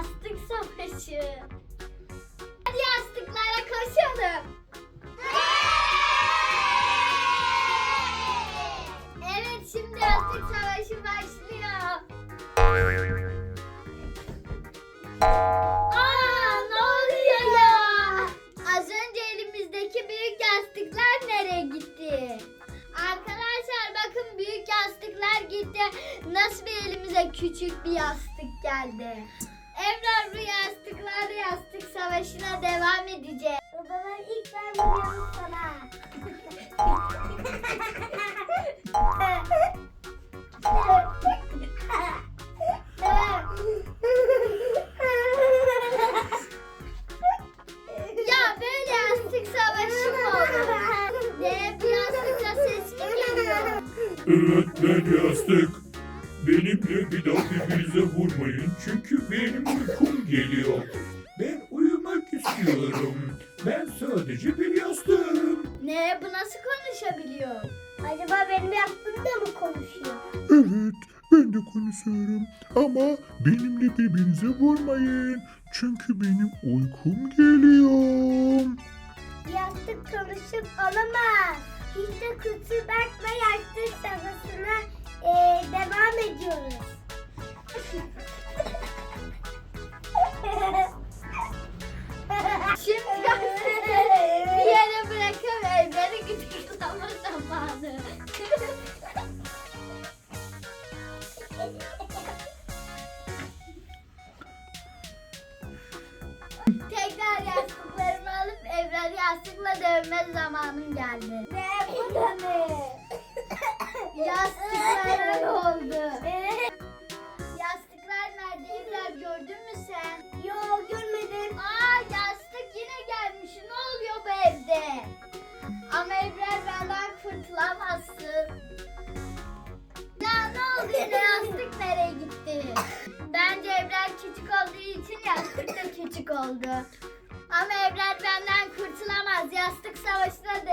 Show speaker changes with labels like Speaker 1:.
Speaker 1: yastık savaşı. Hadi yastıklara koşalım. Evet şimdi yastık savaşı başlıyor. Aa ne oluyor ya? Az önce elimizdeki büyük yastıklar nereye gitti? Arkadaşlar bakın büyük yastıklar gitti. Nasıl bir elimize küçük bir yastık geldi. Evren bu yastıklarla yastık savaşına devam edeceğiz. O zaman ilk ben sana. ya böyle yastık savaşı mı olur? Ne bu yastıkta ses mi geliyor?
Speaker 2: Evet ben yastık. Benimle bir daha birbirinize vurmayın çünkü benim uykum geliyor. Ben uyumak istiyorum. Ben sadece bir yastığım.
Speaker 1: Ne bu nasıl konuşabiliyor? Acaba benim yastığımda mı konuşuyor?
Speaker 2: Evet ben de konuşuyorum ama benimle birbirinize vurmayın. Çünkü benim uykum geliyor.
Speaker 1: Yastık konuşup olamaz. Hiç de kötü bakma yastık savaşına gıdıklama zamanı. Tekrar yastıklarımı alıp evleri yastıkla dövme zamanım geldi. Ne bu da ne? Yastıklara ne oldu? Oldu. Ama Ebrar benden kurtulamaz. Yastık savaşına